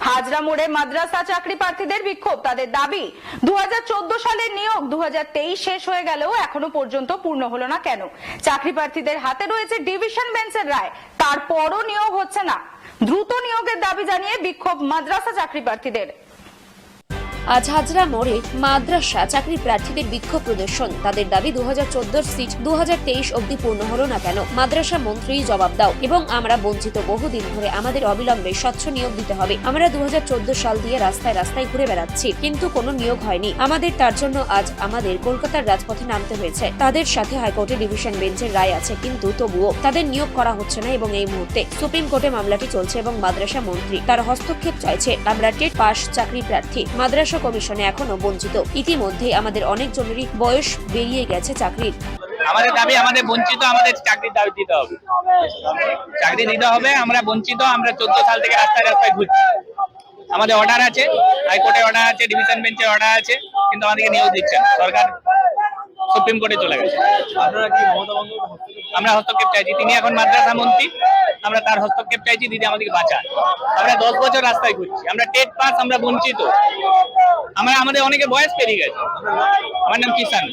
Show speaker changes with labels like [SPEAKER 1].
[SPEAKER 1] হাজরা মোড়ে মাদ্রাসা চাকরি প্রার্থীদের বিক্ষোভ। তাদের দাবি দু সালের নিয়োগ দু হাজার তেইশ শেষ হয়ে গেলেও এখনও পর্যন্ত পূর্ণ হলো না কেন? চাকরি প্রার্থীদের হাতে রয়েছে ডিভিশন বেঞ্চের রায়। তারপরও নিয়োগ হচ্ছে না। দ্রুত নিয়োগের দাবি জানিয়ে বিক্ষোভ মাদ্রাসা চাকরি প্রার্থীদের।
[SPEAKER 2] আজ হাজরা মোড়ে মাদ্রাসা চাকরি প্রার্থীদের বিক্ষোভ প্রদর্শন। তাদের দাবি দু হাজার সিট দু অবধি পূর্ণ হলো না কেন? মাদ্রাসা মন্ত্রী জবাব দাও। এবং আমরা বঞ্চিত বহুদিন ধরে আমাদের অবিলম্বে স্বচ্ছ নিয়োগ দিতে হবে। আমরা দুহাজার চোদ্দ সাল দিয়ে রাস্তায় রাস্তায় ঘুরে বেড়াচ্ছি। কিন্তু কোনো নিয়োগ হয়নি। আমাদের তার জন্য আজ আমাদের কলকাতার রাজপথে নামতে হয়েছে। তাদের সাথে হাইকোর্টে ডিভিশন বেঞ্চের রায় আছে। কিন্তু তবুও তাদের নিয়োগ করা হচ্ছে না এবং এই মুহূর্তে সুপ্রিম কোর্টে মামলাটি চলছে এবং মাদ্রাসা মন্ত্রী তার হস্তক্ষেপ চাইছে। আমরা টেট পাস চাকরি প্রার্থী। মাদ্রাসা কমিশনে এখনও বঞ্চিত। ইতিমধ্যে আমাদের অনেকজনেরই বয়স বেরিয়ে গেছে চাকরির।
[SPEAKER 3] আমাদের দাবি, আমাদের বঞ্চিত, আমাদের চাকরি দাবি দিতে হবে। চাকরি দিতে হবে, আমরা বঞ্চিত, আমরা চোদ্দ সাল থেকে রাস্তায় রাস্তায় ঘুরছি। আমাদের অর্ডার আছে, হাইকোর্টে অর্ডার আছে ডিভিশন বেঞ্চে অর্ডার আছে, কিন্তু আমাদেরকে নিয়োগ দিচ্ছে সরকার সুপ্রিম কোর্টে চলে গেছে। আমরা হস্তক্ষেপ চাইছি। তিনি এখন মাদ্রাসা মন্ত্রী। আমরা তার হস্তক্ষেপ চাইছি দিদি আমাদেরকে বাঁচান। আমরা দশ বছর রাস্তায় ঘুরছি। আমরা টেট পাস আমরা বঞ্চিত। আমরা আমাদের অনেকে বয়স পেরিয়ে গেছে। আমার নাম কিষান